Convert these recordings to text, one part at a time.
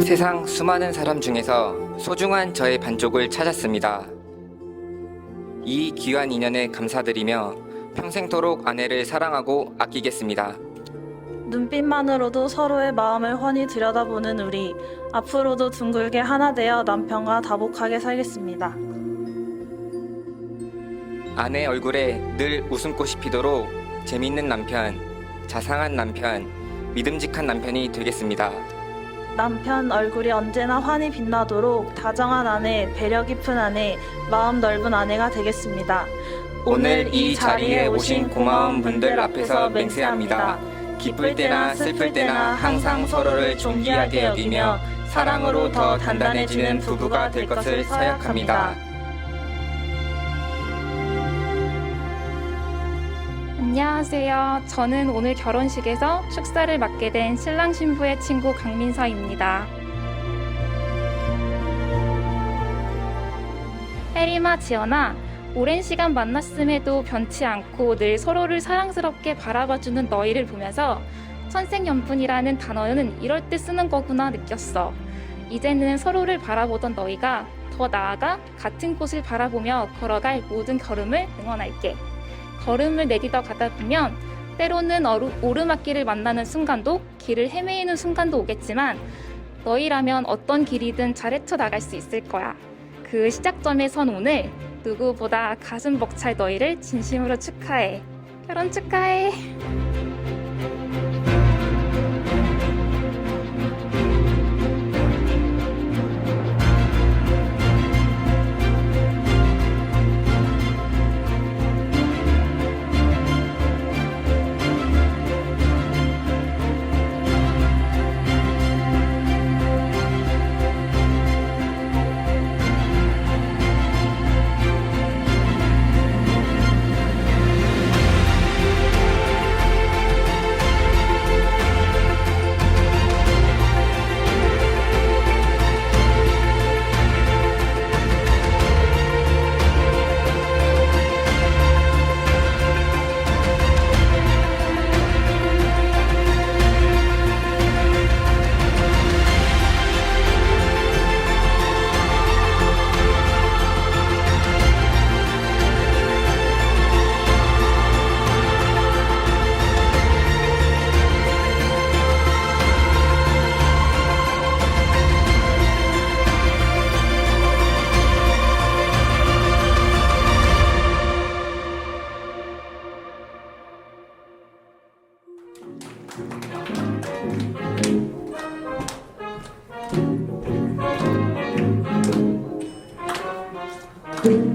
세상 수많은 사람 중에서 소중한 저의 반쪽을 찾았습니다. 이 귀한 인연에 감사드리며 평생토록 아내를 사랑하고 아끼겠습니다. 눈빛만으로도 서로의 마음을 훤히 들여다보는 우리. 앞으로도 둥글게 하나 되어 남편과 다복하게 살겠습니다. 아내 얼굴에 늘 웃음꽃이 피도록 재밌는 남편, 자상한 남편, 믿음직한 남편이 되겠습니다. 남편 얼굴이 언제나 환히 빛나도록 다정한 아내, 배려 깊은 아내, 마음 넓은 아내가 되겠습니다. 오늘 이 자리에 오신 고마운 분들 앞에서 맹세합니다. 기쁠 때나 슬플 때나 항상 서로를 존귀하게 여기며 사랑으로 더 단단해지는 부부가 될 것을 서약합니다. 안녕하세요. 저는 오늘 결혼식에서 축사를 맡게 된 신랑 신부의 친구 강민서입니다. 혜리마 지연아, 오랜 시간 만났음에도 변치 않고 늘 서로를 사랑스럽게 바라봐주는 너희를 보면서 천생연분이라는 단어는 이럴 때 쓰는 거구나 느꼈어. 이제는 서로를 바라보던 너희가 더 나아가 같은 곳을 바라보며 걸어갈 모든 걸음을 응원할게. 걸음을 내디뎌 가다 보면 때로는 어루, 오르막길을 만나는 순간도 길을 헤매이는 순간도 오겠지만 너희라면 어떤 길이든 잘 헤쳐 나갈 수 있을 거야. 그 시작점에 선 오늘 누구보다 가슴 벅찰 너희를 진심으로 축하해. 결혼 축하해. Música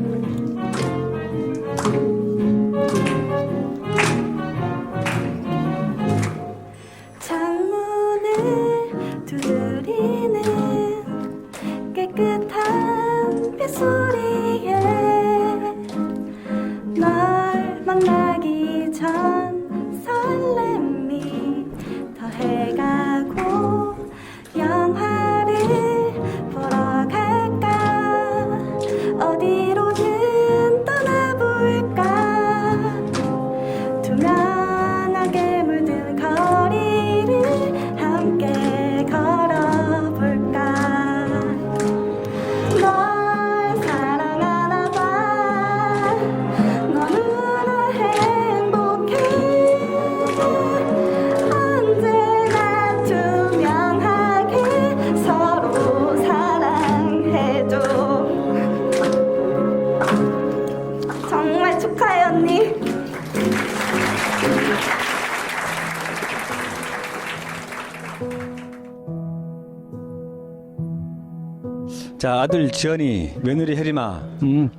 자 아들 지연이 며느리 혜림아. 음,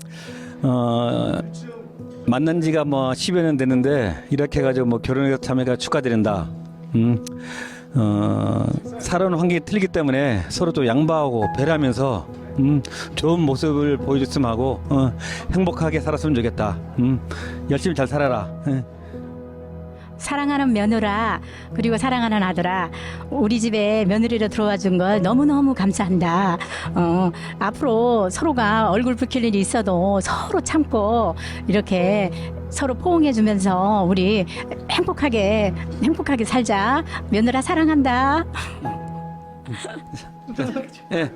어, 만난 지가 뭐 10여 년 됐는데 이렇게 해가지고 뭐 결혼에 참여가 축하드린다. 음, 어, 살아오는 환경이 틀리기 때문에 서로 또 양보하고 배려하면서 음, 좋은 모습을 보여줬으면 하고 어, 행복하게 살았으면 좋겠다. 음, 열심히 잘 살아라. 예. 사랑하는 며느라 그리고 사랑하는 아들아 우리 집에 며느리로 들어와 준 걸 너무너무 감사한다 어, 앞으로 서로가 얼굴 붉힐 일이 있어도 서로 참고 이렇게 서로 포옹해 주면서 우리 행복하게 행복하게 살자 며느라 사랑한다 예.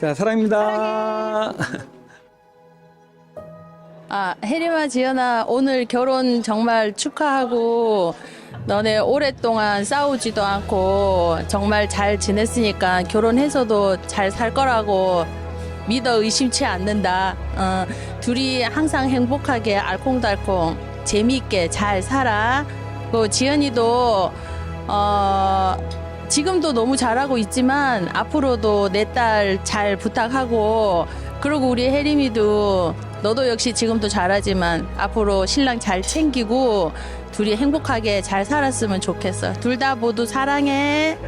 자, 사랑입니다. 아, 혜림아, 지연아, 오늘 결혼 정말 축하하고, 너네 오랫동안 싸우지도 않고, 정말 잘 지냈으니까 결혼해서도 잘 살 거라고 믿어 의심치 않는다. 어, 둘이 항상 행복하게 알콩달콩, 재미있게 잘 살아. 그 지연이도, 어, 지금도 너무 잘하고 있지만, 앞으로도 내 딸 잘 부탁하고, 그리고 우리 혜림이도 너도 역시 지금도 잘하지만 앞으로 신랑 잘 챙기고 둘이 행복하게 잘 살았으면 좋겠어. 둘 다 모두 사랑해.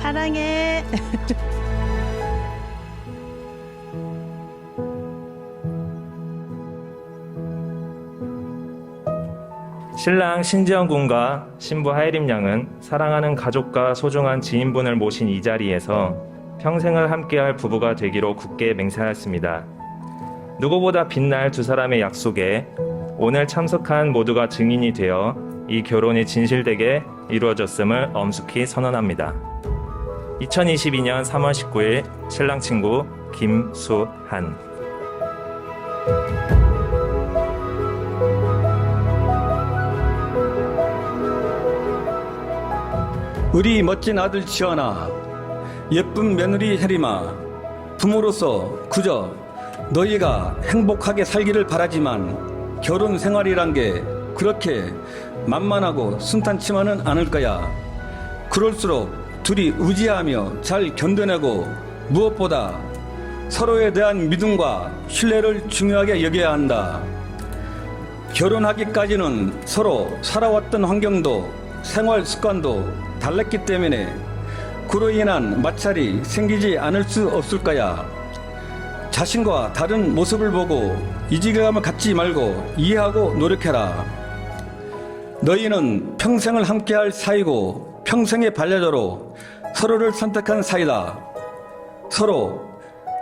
사랑해. 신랑 신지영 군과 신부 하예림 양은 사랑하는 가족과 소중한 지인분을 모신 이 자리에서 평생을 함께할 부부가 되기로 굳게 맹세하였습니다. 누구보다 빛날 두 사람의 약속에 오늘 참석한 모두가 증인이 되어 이 결혼이 진실되게 이루어졌음을 엄숙히 선언합니다. 2022년 3월 19일 신랑 친구 김수한 우리 멋진 아들 지연아, 예쁜 며느리 혜림아, 부모로서 그저 너희가 행복하게 살기를 바라지만 결혼 생활이란 게 그렇게 만만하고 순탄치만은 않을 거야. 그럴수록 둘이 의지하며 잘 견뎌내고 무엇보다 서로에 대한 믿음과 신뢰를 중요하게 여겨야 한다. 결혼하기까지는 서로 살아왔던 환경도 생활 습관도 달랐기 때문에 그로 인한 마찰이 생기지 않을 수 없을 거야. 자신과 다른 모습을 보고 이지감을 갖지 말고 이해하고 노력해라. 너희는 평생을 함께할 사이고 평생의 반려자로 서로를 선택한 사이다. 서로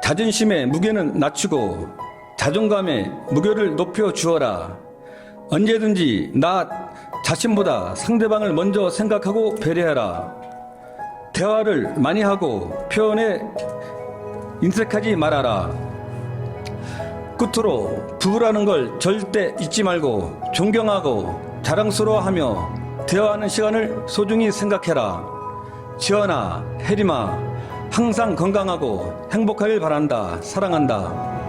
자존심의 무게는 낮추고 자존감의 무게를 높여 주어라. 언제든지 나 자신보다 상대방을 먼저 생각하고 배려해라. 대화를 많이 하고 표현에 인색하지 말아라. 끝으로 부부라는 걸 절대 잊지 말고 존경하고 자랑스러워하며 대화하는 시간을 소중히 생각해라. 지연아, 혜림아, 항상 건강하고 행복하길 바란다. 사랑한다.